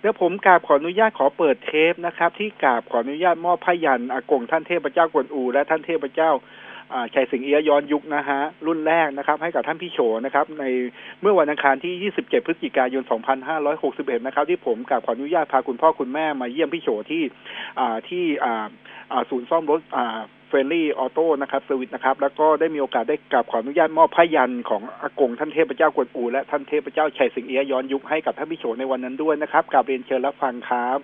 เดี๋ยวผมกราบขออนุญาตขอเปิดเทปนะครับ ที่กราบขออนุญาตมอบพยันอากงท่านเทพเจ้ากวนอู และท่านเทพเจ้าอ่าชัยสิงเอียย้อนยุคนะฮะรุ่นแรกนะครับ ให้กับท่านพี่โฉนะครับ ในเมื่อวันอังคารที่ 27 พฤศจิกายน 2561 นะครับ ที่ผมกราบขออนุญาตพาคุณพ่อคุณแม่มาเยี่ยมพี่โฉที่ที่ศูนย์ซ่อมรถ เฟรนลี่ออโต้นะครับเซอร์วิสนะครับ แล้วก็ได้มีโอกาสได้กราบขออนุญาตมอบพยันของอากงท่านเทพเจ้ากวนอูและท่านเทพเจ้าชัยสิงเอียะย้อนยุคให้กับท่านพี่โฉในวันนั้นด้วยนะครับกราบเรียนเชิญรับฟังครับ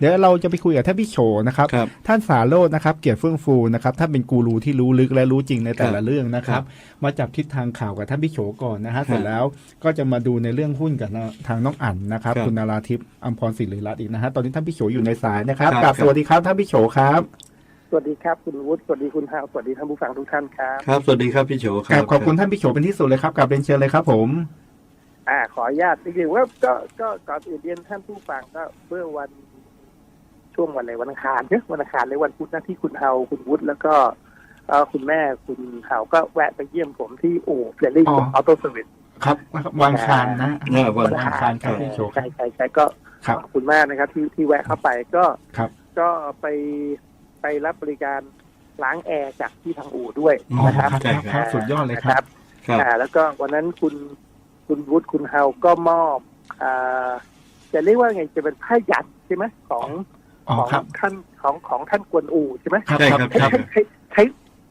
เดี๋ยวเราจะไปคุยกับท่านพี่โฉนะครับครับท่านสาโรจน์นะครับ เกียรติเฟื่องฟูนะครับ ท่านเป็นกูรูที่รู้ลึกและรู้จริงในแต่ละครับเรื่องนะครับ มาจับทิศทางข่าวกับท่านพี่โฉก่อนนะฮะ เสร็จแล้วก็จะมาดูในเรื่องหุ้นกับทางน้องอั๋นนะครับครับคุณนาราทิพย์อัมพรศิริรัตน์อีกนะฮะ ตอนนี้ท่านพี่โฉอยู่ในสายนะครับครับกราบสวัสดีครับท่านพี่โฉครับ สวัสดีครับคุณวุฒิสวัสดีคุณฮาวสวัสดีท่านผู้ฟังทุกท่านครับครับสวัสดีครับพี่โฉคกรัราบบขอบคุณท่านพี่โฉเป็นที่สุดเลยครับกราบเรียนเชิญเลยครับผม อ่า ขออนุญาตจริงๆว่าก็ก็ก่อนอื่นเรียนท่านผู้ฟังก็เมื่อวันช่วงวันอะไรวันอังคารเนี่ยวันอังคารหรือวันพุธนะที่คุณเฮาคุณวุฒิแล้วก็เอ่อคุณแม่คุณเฮาก็แวะไปเยี่ยมผมที่อู่เฟรนลี่อ๋อออโต้เซอร์วิสครับวางคารนะเออวันวางคารครับพี่โฉครัใช่บใช่ใช่ก็ครับขอบคุณมากนะครับ ที่ที่แวะเข้าไปก็ครับก็ไป ไปรับบริการล้างแอร์จากที่ทางอู่ด้วยอ๋อนะคครัรับบครับครับสุดยอดเลยครับครับอ่าแล้วก็วันนั้นคุณคุณวุฒิคุณเฮาก็มอบอ่าจะเรียกว่าไงจะเป็นผ้ายันใช่ไหมของอ๋อของครับท่านของของท่านกวนอูใช่ไหมครับใช่คครัรับบใช้ใช้ใช้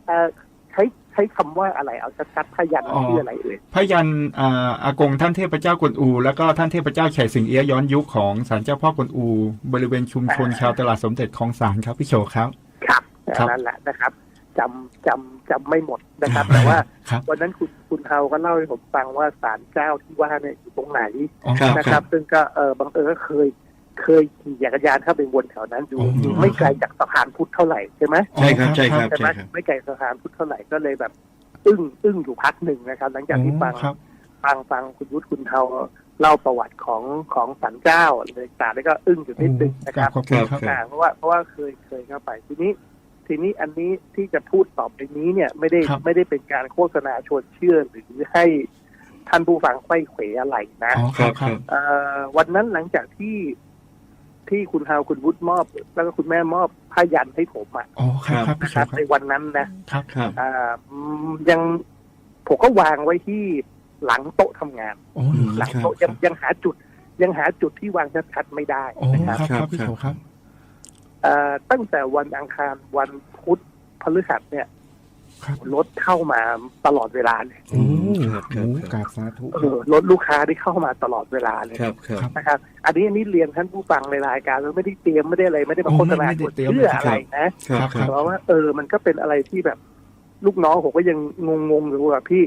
เอ่อใช้ใช้คำว่าอะไรเอาชัดๆผ้ายันอ๋อชื่ออะไรเอ่ยพยันอ่าอากงท่านเทพเจ้ากวนอู แล้วก็ท่านเทพเจ้าไฉสิงเอียะย้อนยุคของศาลเจ้าพ่อกวนอู บริเวณชุมชนชาวตลาดสมเด็จคลองสานครับพี่โฉครับ ครับครับนั่นแหละนะครับจำจำจำไม่หมดนะครับ แต่ว่าครับ วันนั้นคุณคุณเฮาก็เล่าให้ผมฟังว่าศาลเจ้าที่ว่าเนี่ยอยู่ตรงไหนอ๋อครับ นะครับ ซึ่งก็เออบังเอิญก็เคย เคยขี่จักรยานเข้าไปวนแถวนั้นอยู่อ๋ออ ยู่ไม่ไกลจากสะพานพุทธเท่าไหร่ใช่ไหมใช่ครับใช่ครับใช่ไหมใช่ครับไม่ไกลสะพานพุทธเท่าไหร่ก็เลยแบบ อึ้งอึ้งอยู่พักหนึ่งนะครับ หลังจากที่ฟัง ครับ ฟังฟังคุณวุฒิคุณเทา เล่าประวัติของของสันเจ้าอะไรต่างๆแล้วก็อึ้งอยู่นิดนึงนะครับขอบคุณครับอ่าเพราะว่าเพราะว่าเคยเคยเข้าไปทีนี้ ทีนี้อันนี้ที่จะพูดต่อไปนี้เนี่ยไม่ได้ครับไม่ได้เป็นการโฆษณาชวนเชื่อหรือให้ท่านผู้ฟังไขว้เขวอะไรนะอ๋อครับครับเอ่อวันนั้นหลังจากที่ที่คุณฮาวคุณวุฒิมอบ แล้วก็คุณแม่มอบผ้ายันให้ผมอะอ๋อครับครับพี่นะโฉครับครัในบวันนั้นนะครับครับอ่าอืมยังผมก็วางไว้ที่ หลังโต๊ะทำงานโอ้อืมหลังครับโต๊ะยังยังหาจุด ยังหาจุดที่วางชัดๆไม่ได้โอ้นะคครับรับครับพี่โฉครับเอ่อตั้งแต่วันอังคารวันพุธพฤหัสเนี่ยครับรถเข้ามาตลอดเวลาเลยโอ้ครับคโหเอรับกราบสาธุอรถลูกค้าที่เข้ามาตลอดเวลาเลยครับครับนะครับ อันนี้อันนี้เรียนท่านผู้ฟังในรายการเราไม่ได้เตรียมไม่ได้อะไรไม่ได้มาโฆษณาชวนเชื่ออะไรนะครับครับเพราะว่าเออมันก็เป็นอะไรที่แบบลูกน้องผมก็ยังงงๆอยู่ว่าพี่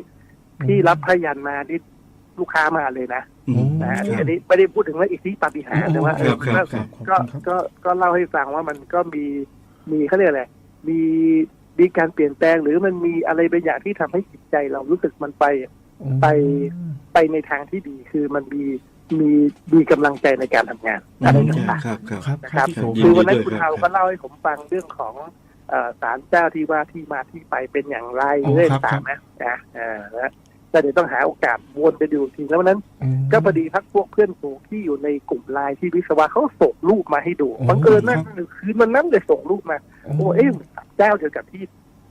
พี่รับพยันมานี่ลูกค้ามาเลยนะอืมนะอันนี้คอัรับนนี้ไม่ได้พูดถึงว่าอีกที่ปาฏิหาริย์แต่ว่าเออครับก็ครับก็ก็ก็เล่าให้ฟังว่ามันก็มีมีเขาเรียกอะไรมีมีการเปลี่ยนแปลงหรือมันมีอะไรบางอย่างที่ทำให้จิตใจเรารู้สึกมันไปไปไปในทางที่ดีคือมันมีมีมีกำลังใจในการทำงานอะไรต่างๆครับครับครับนะคครัรับบพี่โฉยิคือดีวันนั้นด้วยคุณครับเทาก็เล่าให้ผมฟังเรื่องของเอ่อศาลเจ้าที่ว่าที่มาที่ไปเป็นอย่างไรอ๋อเรื่องครับต่างๆนะนะ เออนะก็เดี๋ยวต้องหาโอกาสวนไปดูทีแล้ววันนั้นอืมก็พอดีพักพวกเพื่อนฝูงที่อยู่ในกลุ่มไลน์ที่วิศวะเขาส่งรูปมาให้ดูโอ้บังเอิญนั่นครับคืนวันนั้นเลยส่งรูปมาโอ้โอ้เอ๊ะเจ้าเดียวกับที่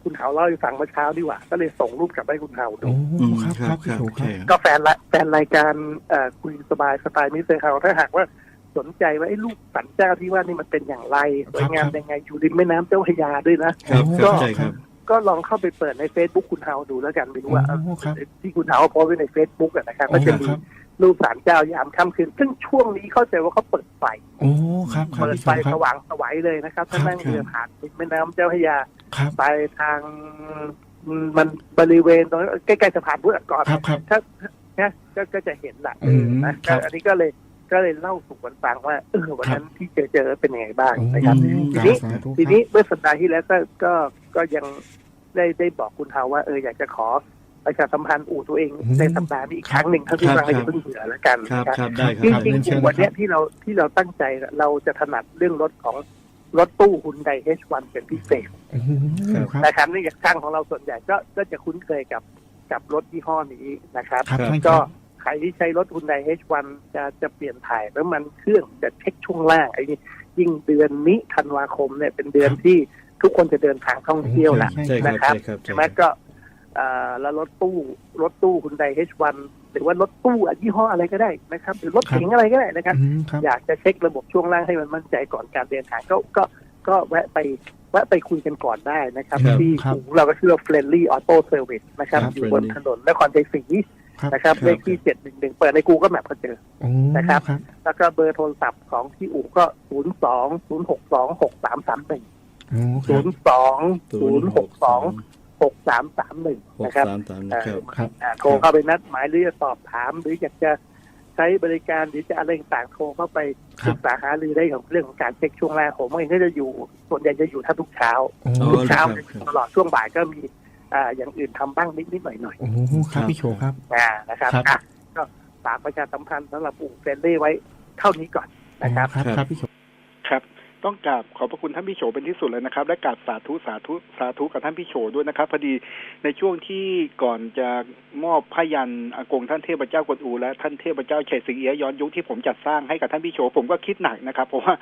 คุณเทาเล่าให้ฟังเมื่อเช้าดีกว่าก็เลยส่งรูปกลับให้คุณเทาดูโอ้อืมครับคครัรับบคพี่รับโฉครัใช่บครับก็แฟนละแฟนรายการเอ่อคุยสบายสไตล์มิสเตอร์เฮาถ้าหากว่าสนใจว่าไอ้รูปสันเจ้าที่ว่านี่มันเป็นอย่างไรสวยงามยังไงอยู่ริมแม่น้ำเจ้าพระยาด้วยนะครับคก็รับใช่ครับ ก็ลองเข้าไปเปิดใน Facebook คุณเฮาดูแล้วกันไม่รู้ว่าโอ้ครับ ที่คุณเฮาโพสต์ไว้ใน Facebook อะนะครับโอ้ก็จะมีครับ รูปสารเจ้ายามค่ำคืน ซึ่งช่วงนี้เข้าใจว่าเขาเปิดไฟ โอ้ครับครับเปิดพี่โฉไฟครัสบ ว่างสวัยเลยนะครับครัถ้าบนั่งเรือผ่านริมแม่น้ำเจ้าพระยาครับ ไปทางอืมมันบริเวณตรงนั้นใกล้ๆสะพานพุทธก่อนครับครับ ถ้าเนี่ยก็ก็จะเห็นละอืมนะครับก็อันนี้ก็เลย ก็เลยเล่าสู่กันฟังว่าเออวันนั้นที่เจอเจอเป็นยังไงบ้างโอ้นะครับ ทีนี้สาธุทีนี้เมื่อสัปดาห์ที่แล้วก็ก็ก็ยังได้ได้บอกคุณเฮาว่าเอออยากจะขอประชาสัมพันธ์อู่ตัวเองในสัปดาห์นี้อีกครั้งหนึ่งถ้าที่ฟังก็อย่าเพิ่งเบื่อแล้วกันครับนะครับครับได้คจรับริงๆอู่วันเนี้ยที่เราที่เราตั้งใจเราจะถนัดเรื่องรถของรถตู้ฮุนได H1 เป็นพิเศษโอ้โหครับนะครับเนื่องจากช่างของเราส่วนใหญ่ก็ก็จะคุ้นเคยกับกับรถยี่ห้อนี้นะครับครับท่านคก็รับ ใครที่ใช้รถ Hyundai H1 จะจะเปลี่ยนถ่ายน้ำมันเครื่องจะเช็คช่วงล่างไอ้นี่ยิ่งเดือนนี้ธันวาคมเนี่ยเป็นเดือนที่ทุกคนจะเดินทางท่องเที่ยวแหละใช่ใช่ครับนะครับใช่ครับใช่ไหมก็เอ่อแล้วรถตู้รถตู้คุณได H1 หรือว่ารถตู้อะยี่ห้ออะไรก็ได้นะครับ หรือรถเก๋งอะไรก็ได้นะครับอืมครับ อยากจะเช็คระบบช่วงล่างให้มันมั่นใจก่อนการเดินทางก็ก็ก็แวะไปแวะไปคุยกันก่อนได้นะครับครับที่ครับศูนย์เราก็ชื่อว่า Friendly Auto Service นะครับครับ อยู่บน Friendly ถนนนครชัยศรีครับ นะครับครับเลขที่เจ็ดหนึ่งหนึ่งเปิดใน Google Map ก็เจอโอ้นะครับครับ แล้วก็เบอร์โทรศัพท์ของที่อู่ก็ศูนย์สองศูนย์หกสองหกสามสามหนึ่งโอ้คศูรับนย์สองศูนย์หกสองหกสามสามหนึ่งหกนะครับสามสามนะครับครับอ่าโทรเข้าไปนัดหมายหรือจะสอบถาม หรืออยากจะใช้บริการหรือจะอะไรต่างๆโทรเข้าไปครัศึบกษาหารือได้ของเรื่องของการเช็คช่วงแรกผมเองก็จะอยู่ส่วนใหญ่จะอยู่แทบทุกเช้าโอ้อ๋อทุกเช้าครับครับตลอดช่วงบ่ายก็มี อ่าอย่างอื่นทำบ้างนิดๆหน่อยโอ้ครับพี่โชครับๆอ่านะครับครับอะก็ฝากประชาสัมพันธ์สำหรับอู่เฟรนเล่ไว้เท่านี้ก่อนนะครับครับครับพี่โชครับ ต้องกราบขอบพระคุณท่านพี่โฉเป็นที่สุดเลยนะครับ และกราบสาธุสาธุสาธุกับท่านพี่โฉด้วยนะครับพอดีในช่วงที่ก่อนจะมอบพยันอากงท่านเทพเจ้ากวนอูและท่านเทพเจ้าเฉยสิงเอียย้อนยุคที่ผมจัดสร้างให้กับท่านพี่โฉผมก็คิดหนักนะครับเพราะว่า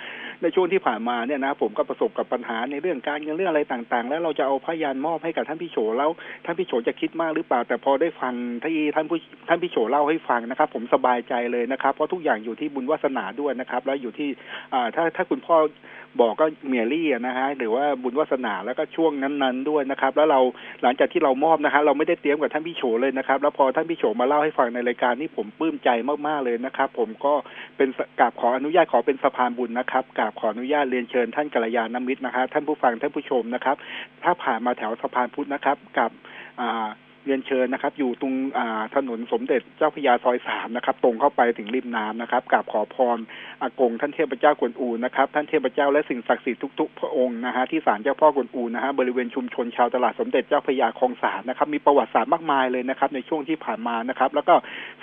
ในช่วงที่ผ่านมาเนี่ยนะผมก็ประสบกับปัญหาในเรื่องการเงินเรื่องอะไรต่างๆ แล้วเราจะเอาพยันมอบให้กับท่านพี่โฉแล้วท่านพี่โฉจะคิดมากหรือเปล่า แต่พอได้ฟังที่ท่านผู้ท่านพี่โฉเล่าให้ฟังนะครับ ผมสบายใจเลยนะครับ เพราะทุกอย่างอยู่ที่บุญวาสนาด้วยนะครับ แล้วอยู่ที่อ่าถ้าถ้าคุณพ่อบอกก็เมียรี่นะฮะหรือว่าบุญวาสนาแล้วก็ช่วงนั้นๆด้วยนะครับ แล้วเราหลังจากที่เรามอบนะฮะเราไม่ได้เตรียมกับท่านพี่โฉเลยนะครับ แล้วพอท่านพี่โฉมาเล่าให้ฟังในรายการนี่ผมปลื้มใจมากๆเลยนะครับ ผมก็เป็นกราบขออนุญาตขอเป็นสะพานบุญนะครับกราบขออนุญาตเรียนเชิญท่านกัลยาณมิตรนะฮะท่านผู้ฟังท่านผู้ชมนะครับ ถ้าผ่านมาแถวสะพานพุทธนะครับกับอ่า เรียนเชิญนะครับ อยู่ตรงถนนสมเด็จเจ้าพยาซอยสามนะครับ ตรงเข้าไปถึงริมน้ำนะครับกราบขอพรอากงท่านเทพเจ้ากวนอูนะครับ ท่านเทพเจ้าและสิ่งศักดิ์สิทธิ์ทุกๆ พระองค์นะฮะที่ศาลเจ้าพ่อกวนอูนะฮะบริเวณชุมชนชาวตลาดสมเด็จเจ้าพยาคลองสานนะครับ มีประวัติศาสตร์มากมายเลยนะครับ ในช่วงที่ผ่านมานะครับ แล้วก็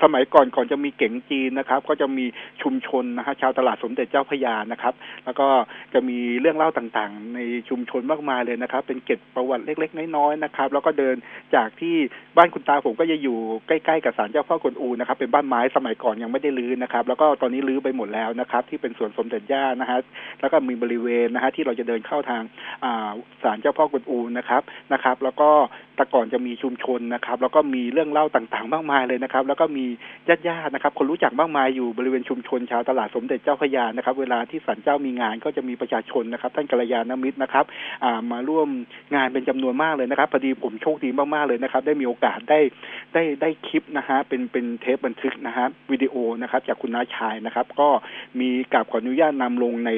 สมัยก่อนก่อนจะมีเก๋งจีนนะครับ ก็จะมีชุมชนนะฮะชาวตลาดสมเด็จเจ้าพยานะครับ แล้วก็จะมีเรื่องเล่าต่างๆ ในชุมชนมากมายเลยนะครับ เป็นเก็ดประวัติเล็ก ๆ น้อยๆนะครับ แล้วก็เดินจากที่บ้านคุณตาผมก็จะอยู่ใกล้ๆกับศาลเจ้าพ่อกวนอูนะครับเป็นบ้านไม้สมัยก่อนยังไม่ได้รื้อนะครับ แล้วก็ตอนนี้รื้อไปหมดแล้วนะครับ ที่เป็นสวนสมเด็จย่านะฮะแล้วก็มีบริเวณนะฮะที่เราจะเดินเข้าทางอ่าศาลเจ้าพ่อกวนอูนะครับนะครับ แล้วก็แต่ก่อนจะมีชุมชนนะครับ แล้วก็มีเรื่องเล่าต่างๆ มากมายเลยนะครับ แล้วก็มีญาติๆนะครับ คนรู้จักมากมายอยู่บริเวณชุมชนชาวตลาดสมเด็จเจ้าพยานะครับ เวลาที่ศาลเจ้ามีงานก็จะมีประชาชนนะครับ ท่านกัลยาณมิตรนะครับอ่ามาร่วมงานเป็นจำนวนมากเลยนะครับพอดีผมโชคดีมากๆเลยนะครับ ได้มีโอกาสได้ได้ได้คลิปนะฮะเป็นเป็นเทปบันทึกนะฮะวิดีโอนะครับ จากคุณน้าชายนะครับ ก็มีกับขออนุญาตนำลงใน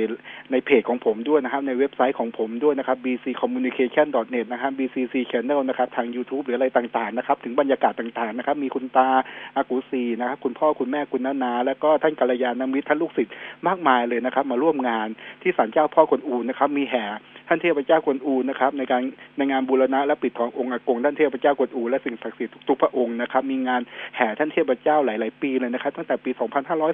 ในเพจของผมด้วยนะครับ ในเว็บไซต์ของผมด้วยนะครับ bccommunication.net นะครับ bcc channel นะครับ ทาง YouTube หรืออะไรต่างๆนะครับ ถึงบรรยากาศต่างๆนะครับ มีคุณตาอากูซีนะครับ คุณพ่อคุณแม่คุณนานา แล้วก็ท่านกัลยาณมิตรท่านลูกศิษย์มากมายเลยนะครับ มาร่วมงานที่ศาลเจ้าพ่อกวนอูนะครับ มีแห่ท่านเทพเจ้ากวนอูนะครับในการในงานบูรณะและปิดทององค์อากงท่านเทพเจ้ากวนอูและสิ่งศักดิ์สิทธิ์ทุกๆพระองค์นะครับมีงานแห่ท่านเทพเจ้าหลาย ๆ ปีเลยนะครับตั้งแต่ปี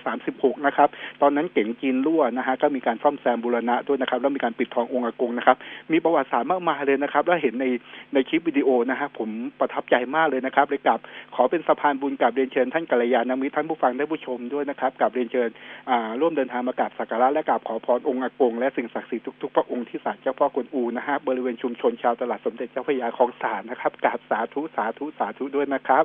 2536 นะครับตอนนั้นเก๋งจีนรั่วนะฮะก็มีการซ่อมแซมบูรณะด้วยนะครับแล้วมีการปิดทององค์อากงนะครับมีประวัติศาสตร์มากมายเลยนะครับแล้วเห็นในในคลิปวิดีโอนะฮะผมประทับใจมากเลยนะครับเลยกับขอเป็นสะพานบุญกับเรียนเชิญท่านกัลยาณมิตรท่านผู้ฟังท่านผู้ชมด้วยนะครับกับเรียนเชิญอ่าร่วมเดินทางมากราบสักการะและกราบขอพรองค์อากงและสิ่งศักดิ์สิทธิ์ทุกๆพระองค์ที่ศาลเจ้าพ่อกวนอูนะฮะบริเวณชุมชนชาวตลาดสมเด็จเจ้าพระยาคลองสารนะครับกราบสาธุสาธุสาธุด้วยนะครับ